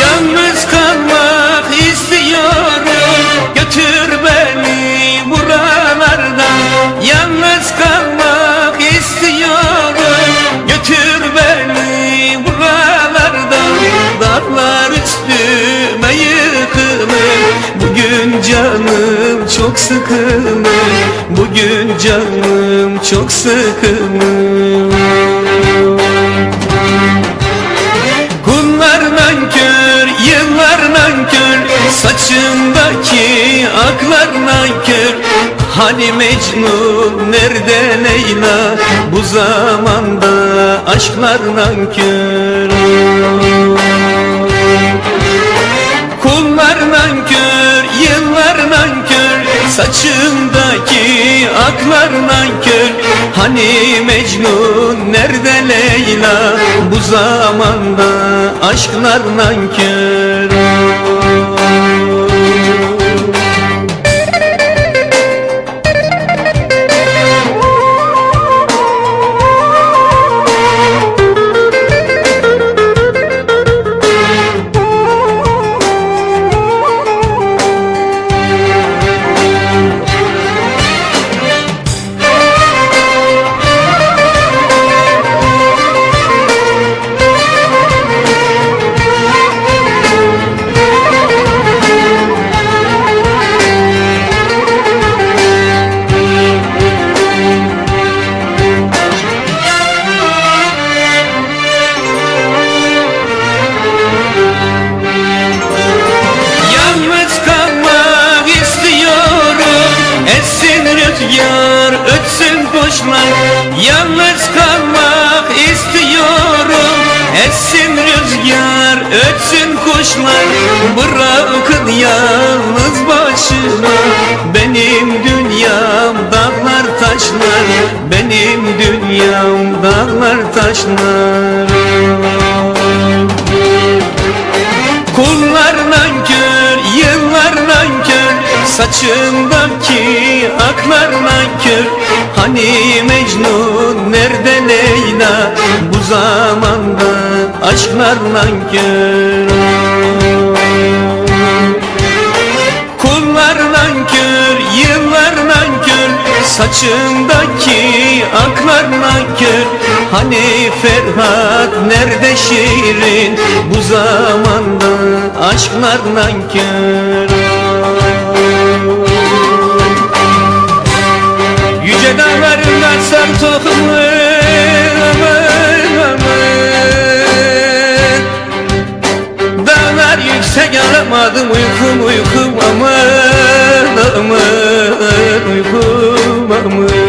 Yalnız kalmak istiyorum. Götür beni buralardan Yalnız kalmak istiyorum. Götür beni buralardan Dağlar üstüme yıkılır. Bugün canım çok sıkılır. Bugün canım çok sıkılır. Saçımdaki aklar nankör. Hani Mecnun, nerede Leyla? Bu zamanda aşklar nankör. Kullar nankör, yıllar nankör. Saçımdaki aklar nankör. Hani Mecnun, nerede Leyla? Bu zamanda aşklar nankör Rüzgar, ötsün kuşlar. Yalnız kalmak istiyorum. Etsin rüzgar, ötsün kuşlar. Bırakın yalnız başıma Benim dünyam dağlar taşlar. Benim dünyam dağlar taşlar Aklar nankör Hani Mecnun, nerede Leyla? Bu zamanda aşklar nankör Kullar nankör, yıllar nankör Saçındaki aklar nankör Hani Ferhat nerede şiirin? Bu zamanda aşklar nankör Dağlarında sar tohumu. Dağlar yüksek alamadım uykum uykum aman aman uykum aman